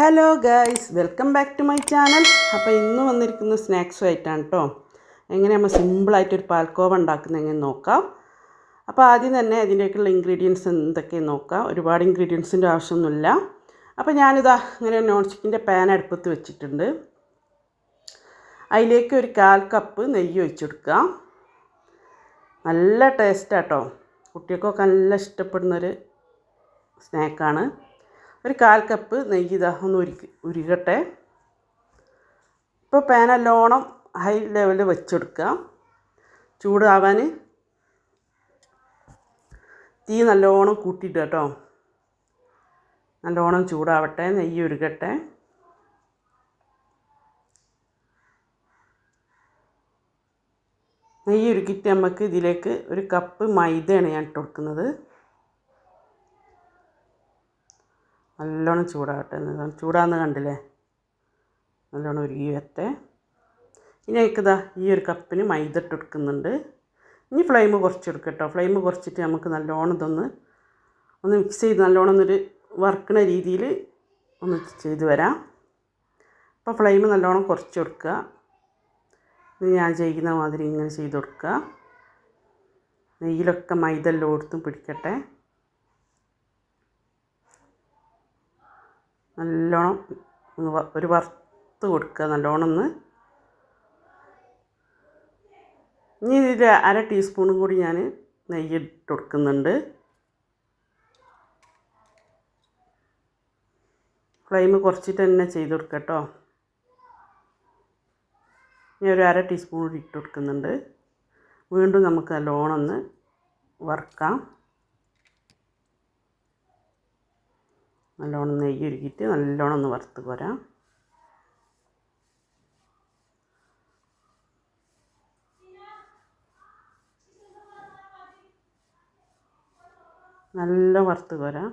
Hello guys welcome back to my channel അപ്പോൾ ഇന്ന് വന്നിരിക്കുന്ന സ്നാക്സും ആയിട്ടാണ് കേട്ടോ എങ്ങനെ നമ്മൾ സിമ്പിളായിട്ടൊരു പാൽക്കോവ ഉണ്ടാക്കുന്നത് എങ്ങനെ നോക്കാം. അപ്പോൾ ആദ്യം തന്നെ അതിന്റെയൊക്കെയുള്ള ഇൻഗ്രീഡിയൻസ് എന്തൊക്കെ നോക്കാം. ഒരുപാട് ഇൻഗ്രീഡിയൻസിന്റെ ആവശ്യമൊന്നുമില്ല. അപ്പോൾ ഞാനിതാ ഇങ്ങനെ നോൺ സ്റ്റിക്കിന്റെ പാൻ അടുപ്പത്ത് വെച്ചിട്ടുണ്ട്. അതിലേക്ക് ഒരു കാൽ കപ്പ് നെയ്യ് ഒഴിച്ചു കൊടുക്കുക. നല്ല ടേസ്റ്റാട്ടോ കുട്ടികൾക്കൊക്കെ നല്ല ഇഷ്ടപ്പെടുന്നൊരു സ്നാക്കാണ് ഒരു കാൽ കപ്പ് നെയ്യ് ഇതാ ഒന്ന് ഉരുക്കി ഉരുകട്ടെ. ഇപ്പോൾ പാനല്ലോണം ഹൈ ലെവലിൽ വെച്ചെടുക്കുക. ചൂടാവാൻ തീ നല്ലോണം കൂട്ടിയിട്ട് കേട്ടോ. നല്ലോണം ചൂടാവട്ടെ നെയ്യ് ഉരുകട്ടെ. നെയ്യ് ഉരുക്കിയിട്ട് നമുക്ക് ഇതിലേക്ക് ഒരു കപ്പ് മൈദയാണ് ഞാൻ ഇട്ട് കൊടുക്കുന്നത്. നല്ലോണം ചൂടാകട്ടെ ചൂടാന്ന് കണ്ടില്ലേ? നല്ലോണം ഉരുകി വരട്ടെ ഇനി എനിക്കിതാ ഈ ഒരു കപ്പിന് മൈദ ഇട്ട് കൊടുക്കുന്നുണ്ട് ഇനി ഫ്ലെയിം കുറച്ച് കൊടുക്കുക കേട്ടോ. ഫ്ലെയിം കുറച്ചിട്ട് നമുക്ക് നല്ലോണം ഇതൊന്ന് ഒന്ന് മിക്സ് ചെയ്ത് നല്ലോണം ഒന്നൊരു വറുക്കണ രീതിയിൽ ഒന്ന് ചെയ്ത് വരാം. അപ്പോൾ ഫ്ലെയിം നല്ലോണം കുറച്ച് കൊടുക്കുക. ഇത് ഞാൻ ചെയ്യുന്ന മാതിരി ഇങ്ങനെ ചെയ്ത് കൊടുക്കുക. നെയ്യിലൊക്കെ മൈദ എല്ലാം ഓടുത്തും പിടിക്കട്ടെ. നല്ലോണം ഒരു വറുത്ത് കൊടുക്കുക നല്ലോണം ഒന്ന് ഇനി ഇതിൽ അര ടീസ്പൂണും കൂടി ഞാൻ നെയ്യ് ഇട്ട് കൊടുക്കുന്നുണ്ട്. ഫ്ലെയിം കുറച്ചിട്ട് തന്നെ ചെയ്ത് കൊടുക്കുക കേട്ടോ. ഇനി ഒരു അര ടീസ്പൂൺ കൂടി ഇട്ട് കൊടുക്കുന്നുണ്ട്. വീണ്ടും നമുക്ക് നല്ലോണം ഒന്ന് വറുക്കാം. നല്ലോണം നെയ്യ് ഉരുക്കിയിട്ട് നല്ലോണം ഒന്ന് വറുത്ത് പോരാം നല്ല വറുത്ത് പോരാം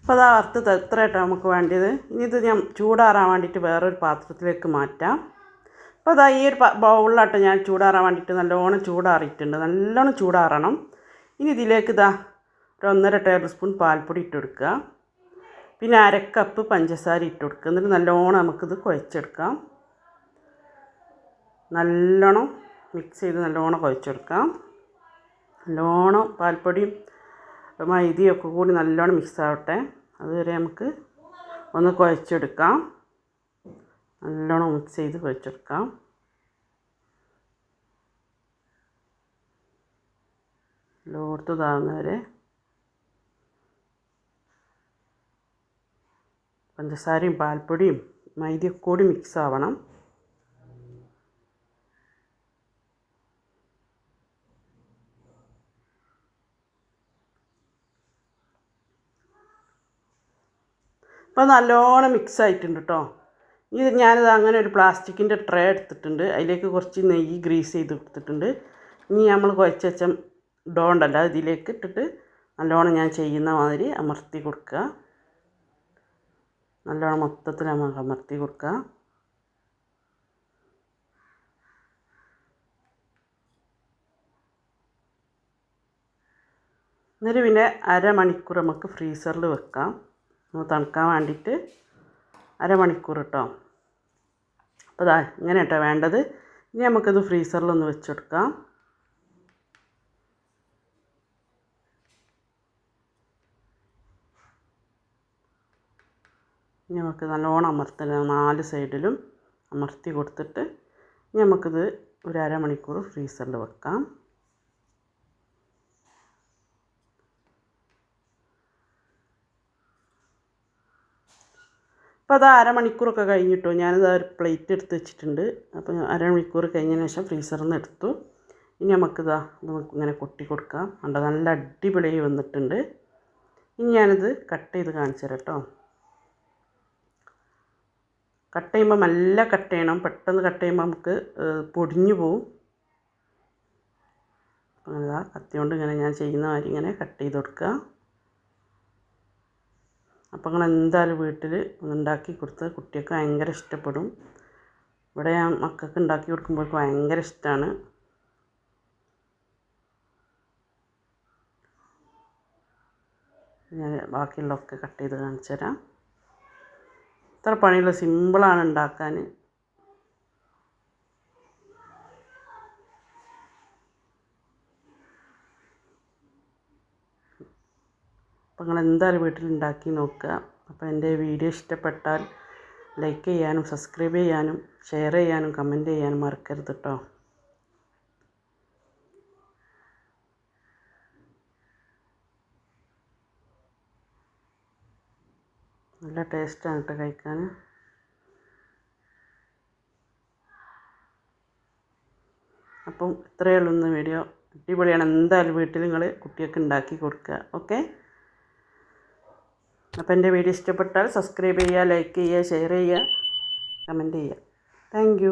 അപ്പോൾ അതാ വറുത്ത് എത്രയായിട്ടാണ് നമുക്ക് വേണ്ടത് ഇനി ഇത് ഞാൻ ചൂടാറാൻ വേണ്ടിയിട്ട് വേറൊരു പാത്രത്തിലേക്ക് മാറ്റാം. അപ്പോൾ അതാ ഈ ഒരു ബൗളിലാട്ട് ഞാൻ ചൂടാറാൻ വേണ്ടിയിട്ട് നല്ലോണം ചൂടാറിയിട്ടുണ്ട്. നല്ലോണം ചൂടാറണം. ഇനി ഇതിലേക്ക് ഇതാ ഒരു ഒന്നര ടേബിൾ സ്പൂൺ പാൽപ്പൊടി ഇട്ട് കൊടുക്കുക പിന്നെ അരക്കപ്പ് പഞ്ചസാര ഇട്ട് കൊടുക്കുക എന്നിട്ട് നല്ലോണം നമുക്കിത് കുഴച്ചെടുക്കാം. നല്ലോണം മിക്സ് ചെയ്ത് നല്ലോണം കുഴച്ചെടുക്കാം. നല്ലോണം പാൽപ്പൊടിയും മൈദയൊക്കെ കൂടി നല്ലോണം മിക്സ് ആവട്ടെ. അതുവരെ നമുക്ക് ഒന്ന് കുഴച്ചെടുക്കാം. നല്ലോണം മിക്സ് ചെയ്ത് കുഴച്ചെടുക്കാം ലോർത്ത് താകുന്നവരെ പഞ്ചസാരയും പാൽപ്പൊടിയും മൈദയൊക്കെ മിക്സ് ആവണം. അപ്പോൾ നല്ലോണം മിക്സ് ആയിട്ടുണ്ട് കേട്ടോ ഇത് ഞാനിത് അങ്ങനെ ഒരു പ്ലാസ്റ്റിക്കിന്റെ ട്രേ എടുത്തിട്ടുണ്ട്. അതിലേക്ക് കുറച്ച് നെയ്യ് ഗ്രീസ് ചെയ്ത് കൊടുത്തിട്ടുണ്ട്. ഇനി നമ്മൾ കുഴച്ച വെച്ച ഡോണ്ടല്ല ഇതിലേക്ക് ഇട്ടിട്ട് നല്ലോണം ഞാൻ ചെയ്യുന്ന മാതിരി അമർത്തി കൊടുക്കുക. നല്ലോണം മൊത്തത്തിൽ നമുക്ക് അമർത്തി കൊടുക്കുക. എന്നിട്ട് പിന്നെ അരമണിക്കൂർ നമുക്ക് ഫ്രീസറിൽ വെക്കാം. ഒന്ന് തണുക്കാൻ വേണ്ടിയിട്ട്. അരമണിക്കൂർ കേട്ടോ അപ്പോൾ ഇതാ ഇങ്ങനെ കേട്ടോ വേണ്ടത്. ഇനി നമുക്കിത് ഫ്രീസറിലൊന്ന് വെച്ചെടുക്കാം. ഇനി നമുക്ക് നല്ലോണം അമർത്തല നാല് സൈഡിലും അമർത്തി കൊടുത്തിട്ട് ഇനി നമുക്കിത് ഒരു അരമണിക്കൂർ ഫ്രീസറിൽ വെക്കാം. അപ്പോൾ അത് അരമണിക്കൂറൊക്കെ കഴിഞ്ഞിട്ടു ഞാനത് ഒരു പ്ലേറ്റ് എടുത്ത് വെച്ചിട്ടുണ്ട്. അപ്പോൾ അരമണിക്കൂർ കഴിഞ്ഞതിന് ശേഷം ഫ്രീസറിൽ നിന്ന് എടുത്തു. ഇനി നമുക്കിതാ നമുക്ക് ഇങ്ങനെ കൊട്ടി കൊടുക്കാം. കണ്ടോ നല്ല അടിപൊളിയായി വന്നിട്ടുണ്ട്. ഇനി ഞാനിത് കട്ട് ചെയ്ത് കാണിച്ചു തരാം കേട്ടോ. കട്ട് ചെയ്യുമ്പോൾ നല്ല കട്ട് ചെയ്യണം. പെട്ടെന്ന് കട്ട് ചെയ്യുമ്പോൾ നമുക്ക് പൊടിഞ്ഞു പോവും. അങ്ങനെ കത്തി ഇങ്ങനെ ഞാൻ ചെയ്യുന്ന മാതിരി ഇങ്ങനെ കട്ട് ചെയ്ത് കൊടുക്കുക. അപ്പോൾ നിങ്ങൾ എന്തായാലും വീട്ടിൽ ഉണ്ടാക്കി കൊടുത്ത് കുട്ടികൾക്ക് ഭയങ്കര ഇഷ്ടപ്പെടും. ഇവിടെ ഞാൻ മക്കൾക്ക് ഉണ്ടാക്കി കൊടുക്കുമ്പോൾ ഭയങ്കര ഇഷ്ടമാണ്. ഞാൻ ബാക്കിയുള്ളതൊക്കെ കട്ട് ചെയ്ത് കാണിച്ചു തരാം. ഇത്ര പണിയുള്ള. സിമ്പിളാണ് ഉണ്ടാക്കാൻ. അപ്പോൾ നിങ്ങൾ എന്തായാലും വീട്ടിൽ ഉണ്ടാക്കി നോക്കുക. അപ്പോൾ എന്റെ വീഡിയോ ഇഷ്ടപ്പെട്ടാൽ ലൈക്ക് ചെയ്യാനും സബ്സ്ക്രൈബ് ചെയ്യാനും ഷെയർ ചെയ്യാനും കമന്റ് ചെയ്യാനും മറക്കരുത് കേട്ടോ നല്ല ടേസ്റ്റാണ് കേട്ടോ കഴിക്കാൻ. അപ്പം ഇത്രയേ ഉള്ളൂ ഇന്ന് വീഡിയോ. അടിപൊളിയാണ്. എന്തായാലും വീട്ടിൽ നിങ്ങൾ കുട്ടികൾക്ക് ഉണ്ടാക്കി കൊടുക്കുക. ഓക്കെ? അപ്പോൾ എന്റെ വീഡിയോ ഇഷ്ടപ്പെട്ടാൽ സബ്സ്ക്രൈബ് ചെയ്യുക ലൈക്ക് ചെയ്യുക ഷെയർ ചെയ്യുക കമന്റ് ചെയ്യുക. താങ്ക്